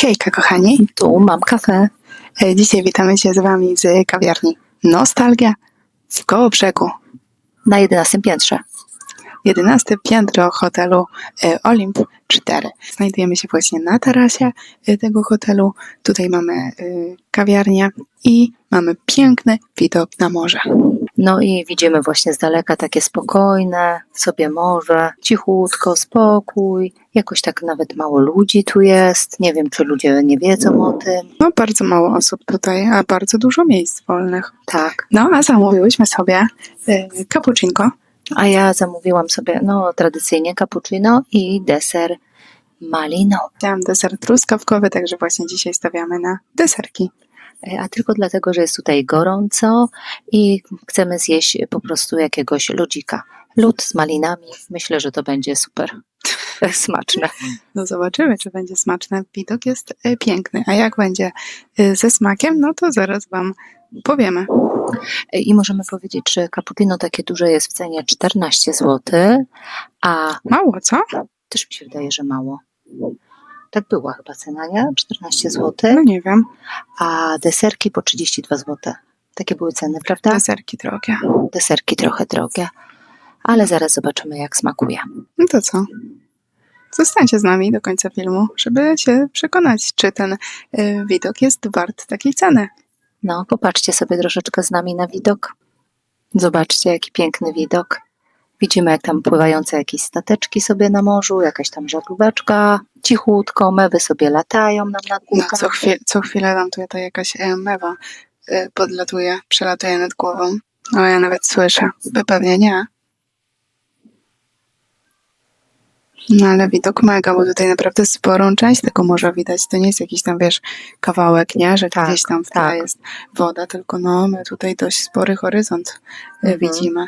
Hejka kochani, Tu mam kafę. E, dzisiaj witamy się z Wami z kawiarni Nostalgia w Kołobrzegu. Na 11 piętrze. 11 piętro hotelu e, Olimp 4. Znajdujemy się właśnie na tarasie e, tego hotelu. Tutaj mamy kawiarnię i mamy piękny widok na morze. No i widzimy właśnie z daleka takie spokojne, sobie morze, cichutko, spokój. Jakoś tak nawet mało ludzi tu jest. Nie wiem, czy ludzie nie wiedzą o tym. No bardzo mało osób tutaj, a bardzo dużo miejsc wolnych. Tak. No a zamówiłyśmy sobie e, cappuccinko. A ja zamówiłam sobie, no, tradycyjnie cappuccino i deser malino. Chciałam deser truskawkowy, także właśnie dzisiaj stawiamy na deserki. E, A tylko dlatego, że jest tutaj gorąco i chcemy zjeść po prostu jakiegoś lodzika. Lód z malinami. Myślę, że to będzie super smaczne. No zobaczymy, czy będzie smaczne. Widok jest e, piękny, a jak będzie e, ze smakiem, no to zaraz Wam powiemy. I możemy powiedzieć, że cappuccino takie duże jest w cenie 14 zł, a Mało, co? też mi się wydaje, że mało. Tak była chyba cena, nie? 14 zł, No nie wiem. a deserki po 32 zł. Takie były ceny, prawda? Deserki drogie. Deserki trochę drogie, ale zaraz zobaczymy, jak smakuje. No to co? Zostańcie z nami do końca filmu, żeby się przekonać, czy ten e, widok jest wart takiej ceny. No, popatrzcie sobie troszeczkę z nami na widok. Zobaczcie, jaki piękny widok. Widzimy, jak tam pływające jakieś stateczki sobie na morzu, jakaś tam żaglóweczka, cichutko, mewy sobie latają nam nad No, głową. co, chwil, co chwilę nam tutaj jakaś e, mewa e, podlatuje, przelatuje nad głową. O, ja nawet słyszę. Wy pewnie nie. No ale widok mega, bo tutaj naprawdę sporą część tego morza widać. To nie jest jakiś tam, wiesz, kawałek, nie? Że Tak, gdzieś tam w tak. jest woda, tylko no, my tutaj dość spory horyzont e, Mhm. widzimy.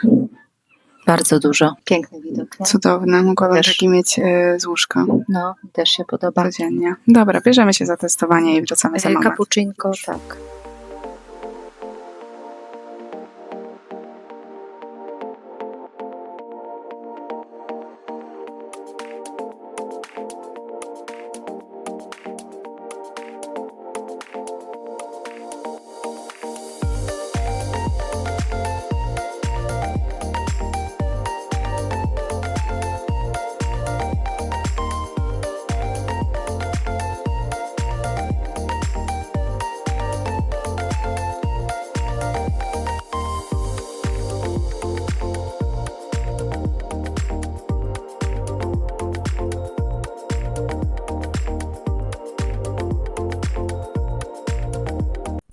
Bardzo dużo. Piękny widok. Nie? Cudowne, mogłabym Też. taki mieć e, z łóżka No, też się podoba. codziennie. Dobra, bierzemy się za testowanie i wracamy za E, moment. Cappuccinko, tak.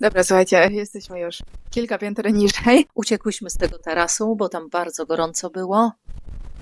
Dobra, słuchajcie, jesteśmy już kilka pięter niżej. Uciekłyśmy z tego tarasu, bo tam bardzo gorąco było.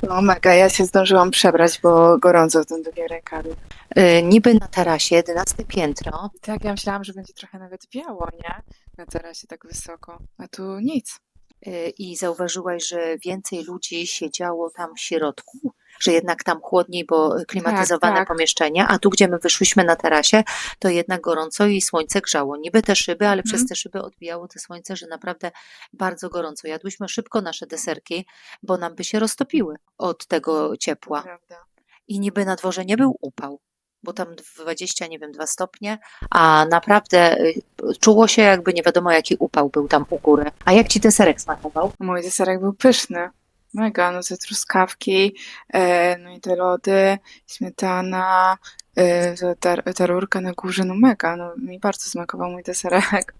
No mega, ja się zdążyłam przebrać, bo gorąco w tym długie rękawy. E, niby na tarasie, 11 piętro, Tak, ja myślałam, że będzie trochę nawet biało, nie? Na tarasie tak wysoko. A tu nic. Y, i zauważyłaś, że więcej ludzi siedziało tam w środku, że jednak tam chłodniej, bo klimatyzowane tak. pomieszczenia, a tu, gdzie my wyszłyśmy na tarasie, to jednak gorąco i słońce grzało. Niby te szyby, ale przez Mhm. te szyby odbijało to słońce, że naprawdę bardzo gorąco. Jadłyśmy szybko nasze deserki, bo nam by się roztopiły od tego ciepła. Prawda. I niby na dworze nie był upał, bo tam 20, nie wiem, 2 stopnie, a naprawdę y, czuło się jakby nie wiadomo jaki upał był tam u góry. A jak ci deserek smakował? Mój deserek był pyszny. Mega, no te truskawki, e, no i te lody, śmietana, e, ta, ta, ta rurka na górze, no mega, no mi bardzo smakował mój deserek.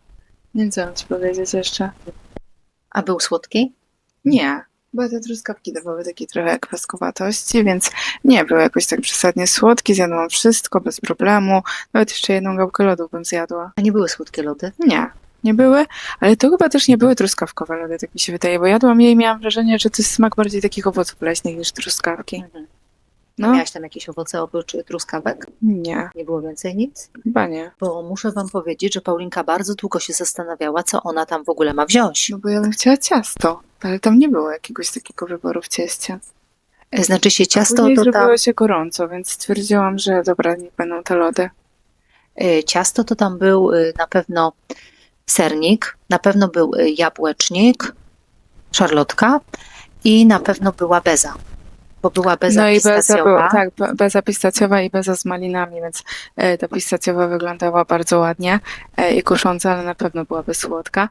Nie wiem, co mam ci powiedzieć jeszcze. A był słodki? Nie, bo te truskawki dawały takiej trochę kwaskowatości, więc nie był jakoś tak przesadnie słodki. Zjadłam wszystko bez problemu. Nawet jeszcze jedną gałkę lodów bym zjadła. A nie były słodkie lody? Nie, nie były, ale to chyba też nie były truskawkowe lody, tak mi się wydaje, bo jadłam je i miałam wrażenie, że to jest smak bardziej takich owoców leśnych niż truskawki. Mhm. No, Miałaś tam jakieś owoce oprócz truskawek? nie, Nie było więcej nic? chyba nie. Bo muszę wam powiedzieć, że Paulinka bardzo długo się zastanawiała, co ona tam w ogóle ma wziąć. No bo ja bym chciała ciasto, ale tam nie było jakiegoś takiego wyboru w cieście. Znaczy się ciasto to tam, zrobiło się gorąco, więc stwierdziłam, że dobra, niech będą te lody. y, ciasto to tam był y, na pewno sernik, na pewno był y, jabłecznik, szarlotka i na pewno była beza. bo była beza No i beza była, tak, be- beza pistacjowa i beza z malinami, więc e, ta pistacjowa wyglądała bardzo ładnie e, i kusząca, ale na pewno byłaby słodka.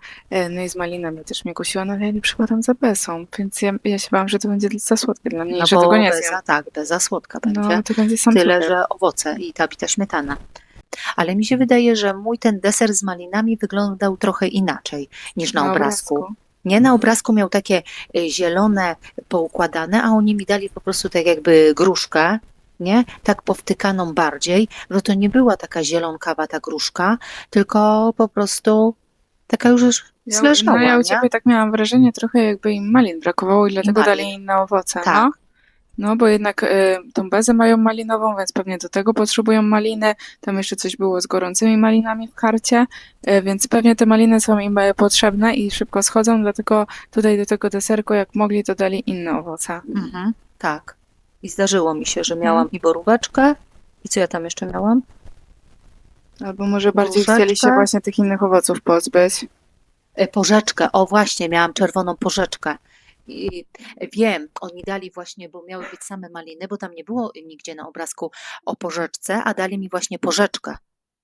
No i z malinami też mnie kusiła, no ale ja nie przypadam za bezą, więc ja, ja się bałam, że to będzie za słodkie dla mnie, no że tego nie beza, zjem. tak, beza słodka będzie. No, to będzie sam Tyle, że owoce i ta bita śmietana. Ale mi się wydaje, że mój ten deser z malinami wyglądał trochę inaczej niż na, obrazku. Nie, na obrazku miał takie y, zielone, poukładane, a oni mi dali po prostu tak jakby gruszkę, nie? Tak powtykaną bardziej, że to nie była taka zielonkawa ta gruszka, tylko po prostu taka już Ja, zleżała, no ja u nie? ciebie tak miałam wrażenie trochę jakby im malin brakowało i dlatego malin. dali inne owoce, Tak. no. No, bo jednak y, tą bezę mają malinową, więc pewnie do tego potrzebują maliny. Tam jeszcze coś było z gorącymi malinami w karcie, y, więc pewnie te maliny są im e, potrzebne i szybko schodzą, dlatego tutaj do tego deserku, jak mogli, to dali inne owoce. Mhm, tak. I zdarzyło mi się, że miałam i boróweczkę, i co ja tam jeszcze miałam? Albo może bardziej Różeczkę. chcieli się właśnie tych innych owoców pozbyć. Porzeczkę, o właśnie, miałam czerwoną porzeczkę. I wiem, oni dali właśnie, bo miały być same maliny, bo tam nie było nigdzie na obrazku o porzeczce, a dali mi właśnie porzeczkę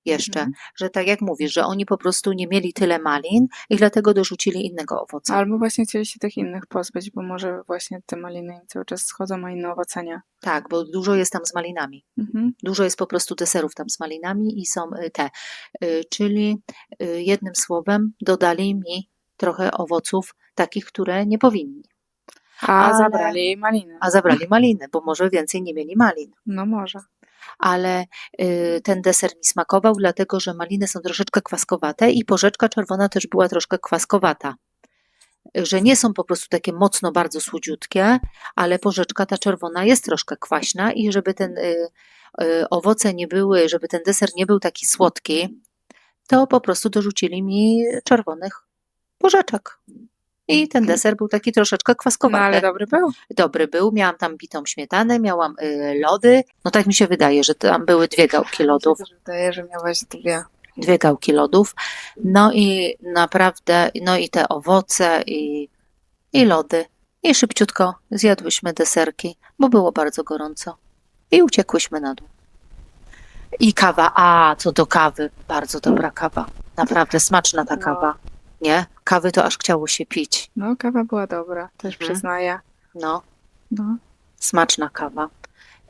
jeszcze, Mhm. że tak jak mówisz, że oni po prostu nie mieli tyle malin i dlatego dorzucili innego owoca. Albo właśnie chcieli się tych innych pozbyć, bo może właśnie te maliny im cały czas schodzą, a inne owoce nie. Tak, bo dużo jest tam z malinami. Mhm. Dużo jest po prostu deserów tam z malinami i są y, te, y, czyli y, jednym słowem dodali mi trochę owoców takich, które nie powinni. A Ale- zabrali jej maliny. A zabrali maliny, bo może więcej nie mieli malin. No może. Ale y, ten deser mi smakował, dlatego że maliny są troszeczkę kwaskowate i porzeczka czerwona też była troszkę kwaskowata. Że nie są po prostu takie mocno bardzo słodziutkie, ale porzeczka ta czerwona jest troszkę kwaśna i żeby ten y, y, owoce nie były, żeby ten deser nie był taki słodki, to po prostu dorzucili mi czerwonych porzeczek. I ten deser był taki troszeczkę No kwaskowaty ale dobry był. dobry był. Miałam tam bitą śmietanę, miałam y, lody. No tak mi się wydaje, że tam były dwie gałki lodów. Mi się wydaje, że miałaś dwie. Dwie gałki lodów. No i naprawdę, no i te owoce i, i lody. I szybciutko zjadłyśmy deserki, bo było bardzo gorąco. I uciekłyśmy na dół. I kawa, a co do kawy, bardzo dobra kawa. Naprawdę smaczna ta No. kawa. Nie? Kawy to aż chciało się pić. No, kawa była dobra, też Mhm. przyznaję. No. No. smaczna kawa.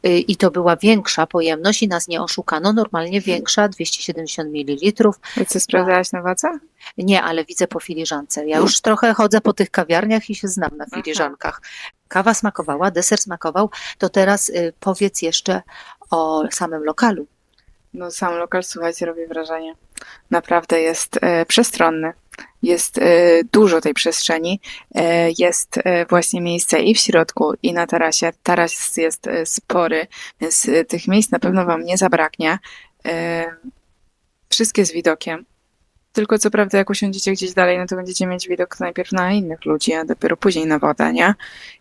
Y, I to była większa pojemność i nas nie oszukano. Normalnie większa, 270 ml. I co, sprawdzałaś na wadze? Nie, ale widzę po filiżance. Ja już trochę chodzę po tych kawiarniach i się znam na filiżankach. Kawa smakowała, deser smakował. To teraz y, powiedz jeszcze o samym lokalu. No, sam lokal, słuchajcie, robi wrażenie. Naprawdę jest e, przestronny. Jest e, dużo tej przestrzeni. E, jest e, właśnie miejsce i w środku, i na tarasie. Taras jest spory, więc tych miejsc na pewno Wam nie zabraknie. Wszystkie z widokiem. Tylko co prawda, jak usiądziecie gdzieś dalej, no to będziecie mieć widok najpierw na innych ludzi, a dopiero później na wodę, nie?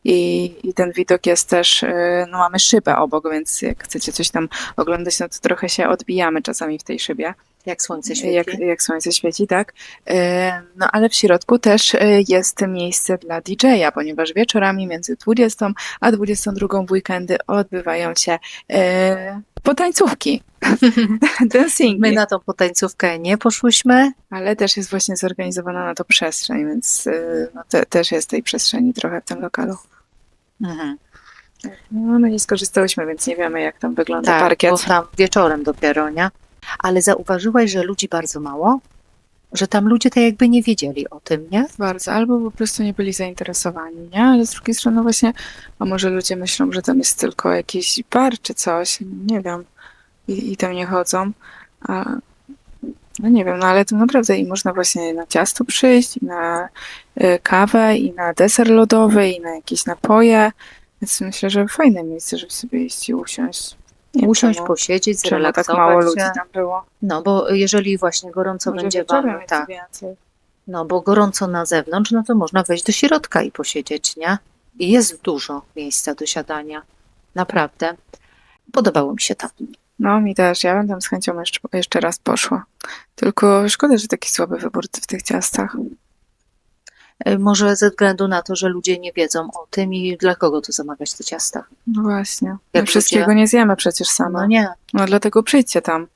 I, i ten widok jest też, e, no mamy szybę obok, więc jak chcecie coś tam oglądać, no to trochę się odbijamy czasami w tej szybie, Jak słońce świeci. jak, jak słońce świeci, tak? E, No ale w środku też jest miejsce dla DJ-a, ponieważ wieczorami między 20 a 22 w weekendy odbywają się potańcówki, dancingi, My na tą potańcówkę nie poszłyśmy. ale też jest właśnie zorganizowana na to przestrzeń, więc e, no, te, też jest tej przestrzeni trochę w tym lokalu. Mhm. No, no nie skorzystałyśmy, więc nie wiemy jak tam wygląda Tak, parkiet. bo tam wieczorem dopiero, nie? Ale zauważyłaś, że ludzi bardzo mało? Że tam ludzie tak jakby nie wiedzieli o tym, nie? Bardzo, albo po prostu nie byli zainteresowani, nie? Ale z drugiej strony właśnie, a może ludzie myślą, że tam jest tylko jakiś bar czy coś, nie wiem, i, i tam nie chodzą, a no nie wiem, no ale to naprawdę i można właśnie na ciasto przyjść, i na y, kawę, i na deser lodowy, i na jakieś napoje, więc myślę, że fajne miejsce, żeby sobie iść i usiąść. Nie Usiąść, czemu, posiedzieć, tak zrelaksować mało ludzi tam było. No bo jeżeli właśnie gorąco Może będzie wam, tak, więcej. no bo gorąco na zewnątrz, no to można wejść do środka i posiedzieć, nie? I jest dużo miejsca do siadania. Naprawdę. Podobało mi się tam. No, mi też. Ja bym tam z chęcią jeszcze, jeszcze raz poszła. Tylko szkoda, że taki słaby wybór w tych ciastach. Y, Może ze względu na to, że ludzie nie wiedzą o tym i dla kogo tu zamawiać te ciasta. No właśnie. Jak My wszystkiego ludzie- nie zjemy przecież same. No nie. No dlatego przyjdźcie tam.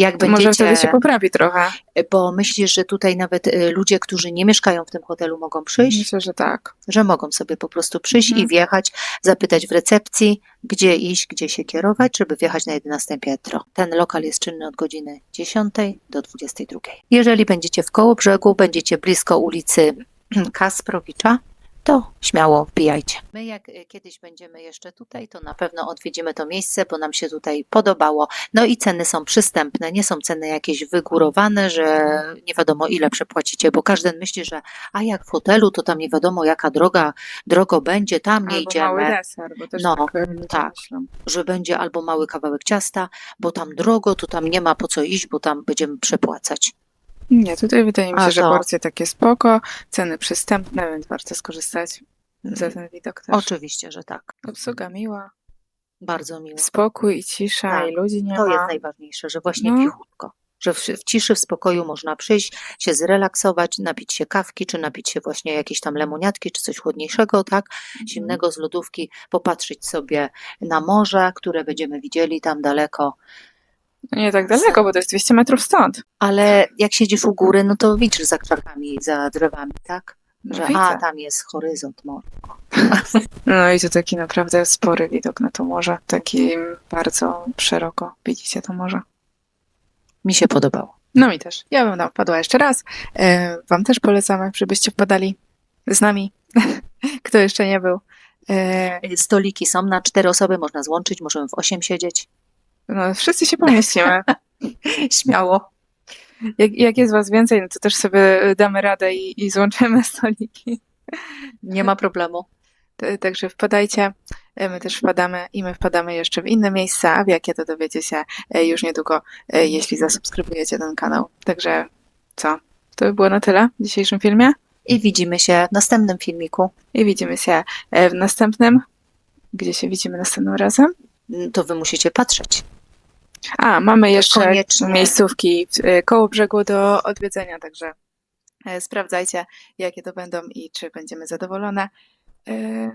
Jak To Może będziecie, wtedy się poprawi trochę. bo myślisz, że tutaj nawet y, ludzie, którzy nie mieszkają w tym hotelu mogą przyjść? Myślę, że tak. że mogą sobie po prostu przyjść Mhm. i wjechać, zapytać w recepcji, gdzie iść, gdzie się kierować, żeby wjechać na 11 piętro. Ten lokal jest czynny od godziny 10 do 22. Jeżeli będziecie w Kołobrzegu, będziecie blisko ulicy Kasprowicza, to śmiało wbijajcie. My jak y, kiedyś będziemy jeszcze tutaj, to na pewno odwiedzimy to miejsce, bo nam się tutaj podobało. No i ceny są przystępne, nie są ceny jakieś wygórowane, że nie wiadomo ile przepłacicie, bo każdy myśli, że a jak w hotelu, to tam nie wiadomo jaka droga, drogo będzie, tam nie Albo mały idziemy, deser, bo też No, tak, ludzie tak. że będzie albo mały kawałek ciasta, bo tam drogo, to tam nie ma po co iść, bo tam będziemy przepłacać. Nie, tutaj wydaje mi się, A, że to- porcje takie spoko, ceny przystępne, więc warto skorzystać za ten widok też. Oczywiście, że tak. Obsługa miła, Bardzo miło. spokój i cisza Tak, i ludzi nie To ma. jest najważniejsze, że właśnie No. cichutko. Że w, w ciszy, w spokoju można przyjść, się zrelaksować, napić się kawki, czy napić się właśnie jakiejś tam lemoniatki, czy coś chłodniejszego, tak? Zimnego z lodówki, popatrzeć sobie na morze, które będziemy widzieli tam daleko. No Nie tak daleko, bo to jest 200 metrów stąd. Ale jak siedzisz u góry, no to widzisz za krzakami, za drzewami, tak? No, Że widzę. a, tam jest horyzont morza. No i to taki naprawdę spory widok na to morze. Taki bardzo szeroko widzicie to morze. Mi się podobało. No mi też. Ja bym tam wpadła jeszcze raz. E, Wam też polecamy, żebyście wpadali z nami. Kto jeszcze nie był. E, Stoliki są na cztery osoby, można złączyć, możemy w osiem siedzieć. No, wszyscy się pomieścimy. Śmiało. Jak, jak jest was więcej, no to też sobie damy radę i, i złączymy stoliki. Nie ma problemu. Także wpadajcie. E, My też wpadamy i my wpadamy jeszcze w inne miejsca, a w jakie to dowiecie się e, już niedługo, e, jeśli zasubskrybujecie ten kanał. Także co? To by było na tyle w dzisiejszym filmie. I widzimy się w następnym filmiku. I widzimy się w następnym. Gdzie się widzimy następnym razem? To wy musicie patrzeć. A, mamy jeszcze Koniecznie. miejscówki e, koło brzegu do odwiedzenia, także e, sprawdzajcie, jakie to będą i czy będziemy zadowolone. E,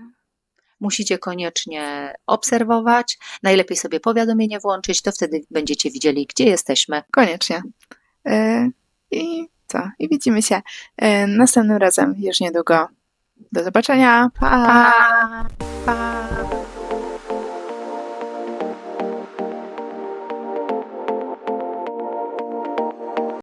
Musicie koniecznie obserwować. Najlepiej sobie powiadomienie włączyć, to wtedy będziecie widzieli, gdzie jesteśmy. Koniecznie. I co? I widzimy się następnym razem już niedługo. Do zobaczenia. Pa! Pa! pa.